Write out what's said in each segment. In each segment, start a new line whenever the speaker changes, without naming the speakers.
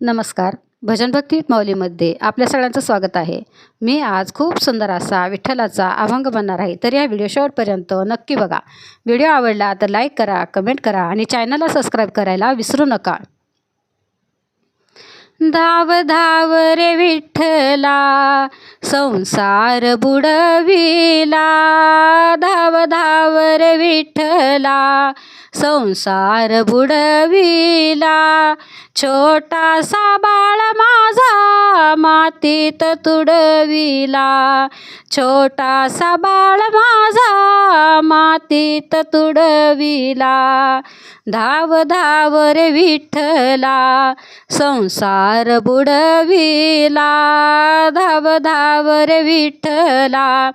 नमस्कार. भजन भक्ती माऊलीमध्ये आपल्या सगळ्यांचं स्वागत आहे. मी आज खूप सुंदर असा विठ्ठलाचा अभंग बनणार आहे. तर या व्हिडिओ शेवटपर्यंत नक्की बघा. व्हिडिओ आवडला तर लाईक करा कमेंट करा आणि चॅनलला सबस्क्राईब करायला विसरू नका. धाव धाव रे विठ्ठला संसार बुडविला. धाव धाव रे विठ्ठला संसार बुडविला. छोटासा बाळ माझा मातीत तुडविला. छोटासा बाळ माझा मातीत तुडविला. धाव धाव रे विठ्ठला संसार बुडविला धाव धाव रे विठ्ठला.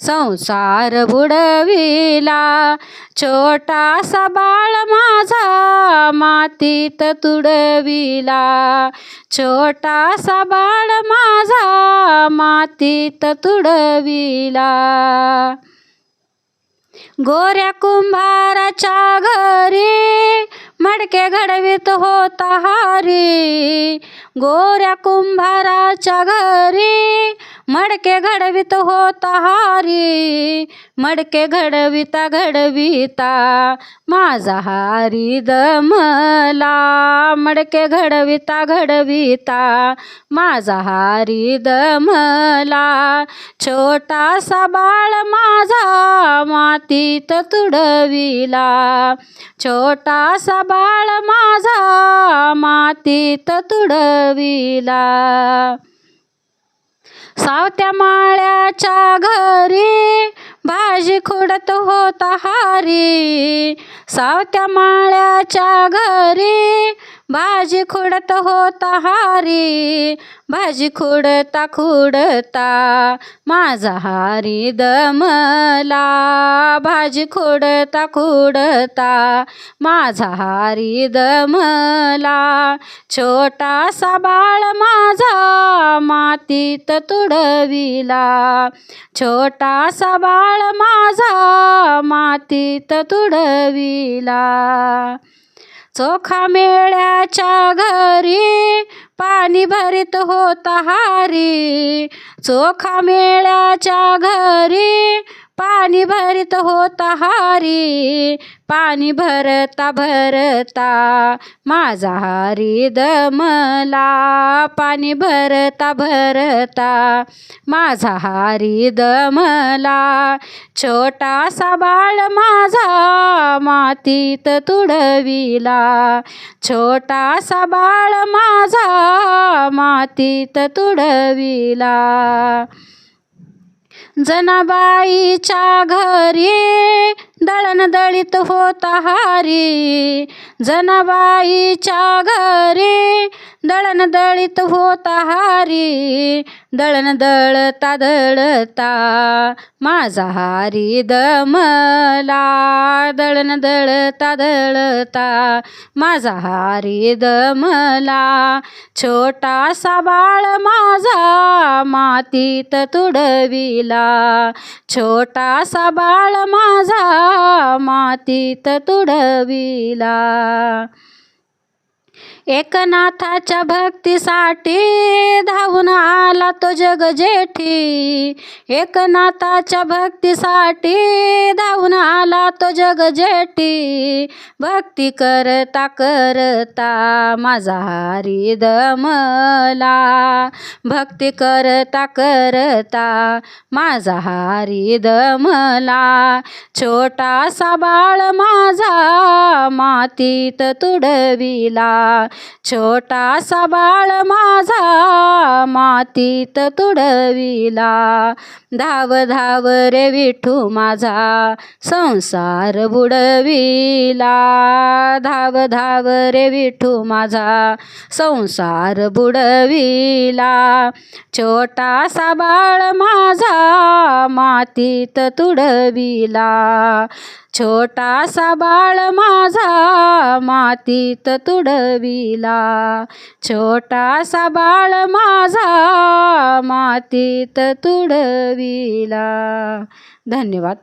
संसार बुडविला छोटासा बाळ माझा मातीत तुडविला. छोटासा बाळ माझा मातीत तुडविला. गोऱ्या कुंभाराच्या घरी मडके घडवीत होता हारी. गोऱ्या कुंभाराच्या घरी मडके घडवीत होता हारी. मडके घडविता घडविता माझा हारी दमला. मडके घडविता घडविता माझा हारी दमला. छोटासा बाळ माझा माती गीत तुडविला. छोटासा बाळ माझा मातीत तुडविला. सावत्या माळ्याच्या घरी भाजी खुडत होता हारी. सावत्या माळ्याच्या घरी भाजी खुडत होता हारी. भाजी खुडता खुडता माझा हारी दमला. भाजी खुडता खुडता माझा हारी दमला. छोटासा बाळ माझा मातीत तुडविला. छोटासा बाळ माझा मातीत तुडविला. चोखा मेळ्याच्या घरी पाणी भरीत होता हारी. चोखा मेळ्याच्या घरी पाणी भरीत होता हारी पाणी भरता भरता माझा हारी दमला. पाणी भरता भरता माझा हारी दमला. छोटासा बाळ माझा मातीत तुडविला. छोटासा बाळ माझा मातीत तुडविला. जनाबाईच्या घरी दळण दळीत होता हारी. जनाबाईच्या घरी दळण दळीत होता हारी दळण दळता दळता माझा हारी दमला. दळण दळता दळता माझा हारी दमला. छोटासा बाळ माझा मातीत तुडविला. छोटासा बाळ माझा मातीत तुडविला. एकनाथाच्या भक्तीसाठी धावून आला तो जग जेठी. एकनाथाच्या भक्तीसाठी धावून आला तो जग जेठी. भक्ती करता करता माझा हारी दमला भक्ती करता करता माझा हारी दमला छोटासा बाळ माझा मातीत तुडविला. छोटासा बाळ माझा मातीत तुडविला. धाव धाव रे विठू माझा संसार बुडविला. धाव धाव रे विठू माझा संसार बुडविला. छोटासा बाळ माझा मातीत तुडविला. छोटासा बाळ माझा मातीत तुडविला. छोटासा बाळ माझा मातीत तुडविला. धन्यवाद.